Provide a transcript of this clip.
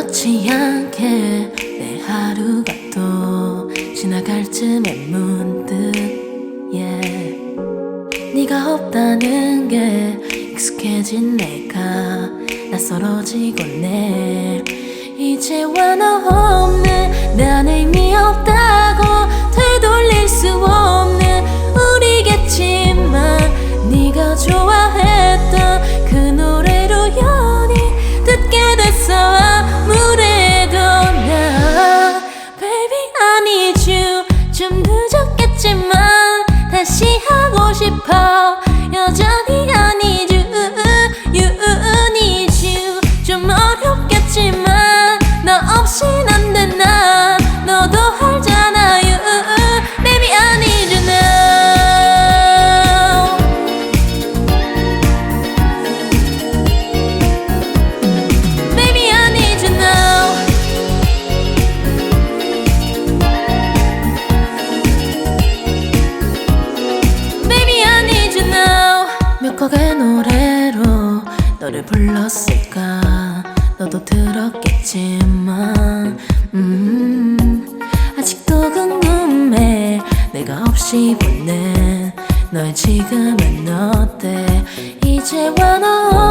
아무렇지 않게 내 하루가 또 지나갈 쯤에 문득 yeah. 네가 없다는 게 익숙해진 내가 낯설어지곤 해 이제와 너 어렵겠지만 너 없인 안돼나 너도 알잖아 You Baby I need you now Baby I need you now Baby I need you now 몇 곡의 노래로 너를 불렀을까 너도 들었겠지만 음 아직도 궁금해. 내가 없이 보낸 너의 지금은 어때? 이제와 너